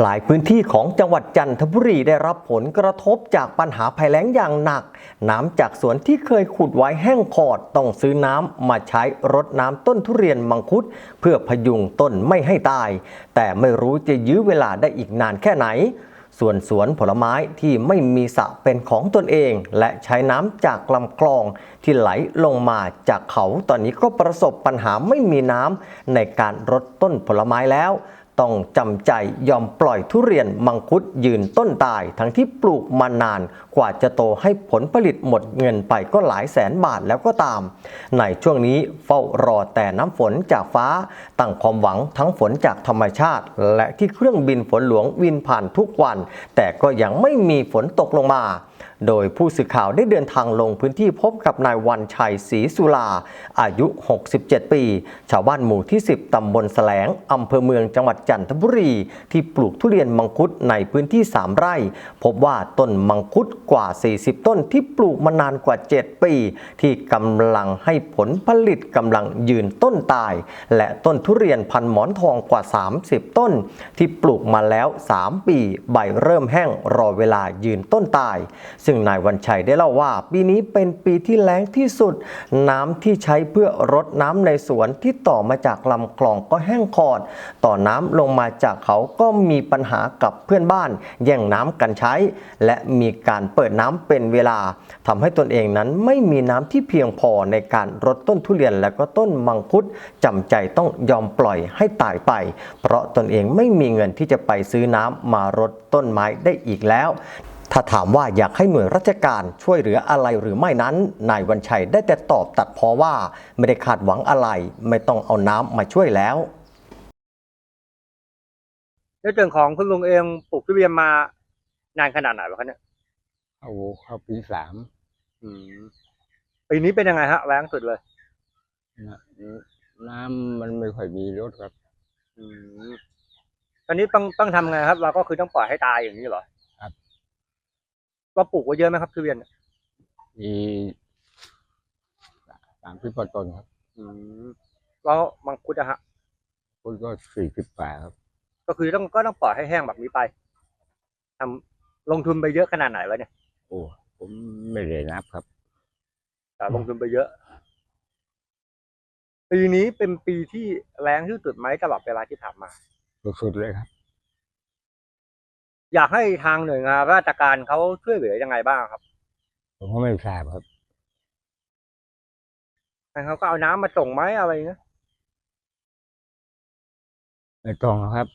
หลายพื้นที่ของจังหวัดจันทบุรีได้รับผลกระทบจากปัญหาภัยแล้งอย่างหนัก น้ำจากสวนที่เคยขุดไว้แห้งขอดต้องซื้อน้ำมาใช้รดน้ำต้นทุเรียนมังคุด เพื่อพยุงต้นไม่ให้ตาย แต่ไม่รู้จะยื้อเวลาได้อีกนานแค่ไหน ส่วนสวนผลไม้ที่ไม่มีสระเป็นของตนเอง และใช้น้ำจากลำคลองที่ไหลลงมาจากเขาตอนนี้ก็ประสบปัญหาไม่มีน้ำในการรดต้นผลไม้แล้ว ต้องจำใจยอมปล่อยทุเรียนมังคุดยืนต้นตาย ทั้งที่ปลูกมานานกว่าจะโตให้ผลผลิตหมดเงินไปก็หลายแสนบาทแล้วก็ตาม ในช่วงนี้เฝ้ารอแต่น้ำฝนจากฟ้า ตั้งความหวังทั้งฝนจากธรรมชาติ และที่เครื่องบินฝนหลวงวินผ่านทุกวัน แต่ก็ยังไม่มีฝนตกลงมา โดยผู้สื่อข่าวได้เดินทางลงพื้นที่พบกับนายวันชัยศรีสุลา อายุ 67 ปี ชาวบ้านหมู่ที่ 10 ตำบลแสลง อำเภอเมืองจังหวัดจันทบุรี ที่ปลูกทุเรียนมังคุดในพื้นที่ 3 ไร่ พบว่าต้นมังคุดกว่า 40 ต้นที่ปลูกมานานกว่า 7 ปี ที่กำลังให้ผลผลิตกำลังยืนต้นตาย และต้นทุเรียนพันหมอนทองกว่า 30 ต้น ที่ปลูกมาแล้ว 3 ปี ใบเริ่มแห้งรอเวลายืนต้นตายซึ่งนายวันชัยได้เล่าว่า ปีนี้เป็นปีที่แล้งที่สุด น้ำที่ใช้เพื่อรดน้ำในสวนที่ต่อมาจากลำคลองก็แห้งขอด ต่อน้ำลงมาจากเขาก็มีปัญหากับเพื่อนบ้าน แย่งน้ำกันใช้ และมีการเปิดน้ำเป็นเวลาทำให้ตนเองนั้นไม่มีน้ำที่เพียงพอในการรดต้นทุเรียนและก็ต้นมังคุดจำใจต้องยอมปล่อยให้ตายไป เพราะตนเองไม่มีเงินที่จะไปซื้อน้ำมารดต้นไม้ได้อีกแล้ว ถ้าถามว่าอยากให้หน่วยราชการช่วยเหลืออะไรหรือไม่นั้น นายวันชัยได้แต่ตอบตัดเพอว่าไม่ได้คาดหวังอะไร ไม่ต้องเอาน้ำมาช่วยแล้วในเรื่องของคุณลุงเองปลูกทุเรียนมานานขนาดไหนวะคะเนี่ยโอ้โหเข้าปีสามอืมปีนี้เป็นยังไงฮะแรงสุดเลยนะน้ำมันไม่ค่อยมีรถครับ อืมตอนนี้ต้องต้องทำไงครับ เราก็คือต้องปล่อยให้ตายอย่างนี้เหรอครับ เราปลูกไว้เยอะไหมครับทุเรียนเนี่ยมีสามสิบกว่าต้นครับอืมแล้วมังคุดอะฮะคุณก็สี่สิบกว่าครับ ก็คือต้องก็ต้องปล่อยให้แห้งแบบนี้ไปทำลงทุนไปเยอะขนาดไหนวะเนี่ยโอ้ผมไม่ได้นับครับ แต่ลงทุนไปเยอะ ปีนี้เป็นปีที่แรงที่สุดไหมตลอดเวลาที่ผ่านมา สุดๆเลยครับ อยากให้ทางหน่วยงานราชการเขาช่วยเหลือยังไงบ้างครับ ผมก็ไม่ทราบครับ ให้เขาก็เอาน้ำมาส่งไหมอะไรเงี้ย ไม่ต้องครับ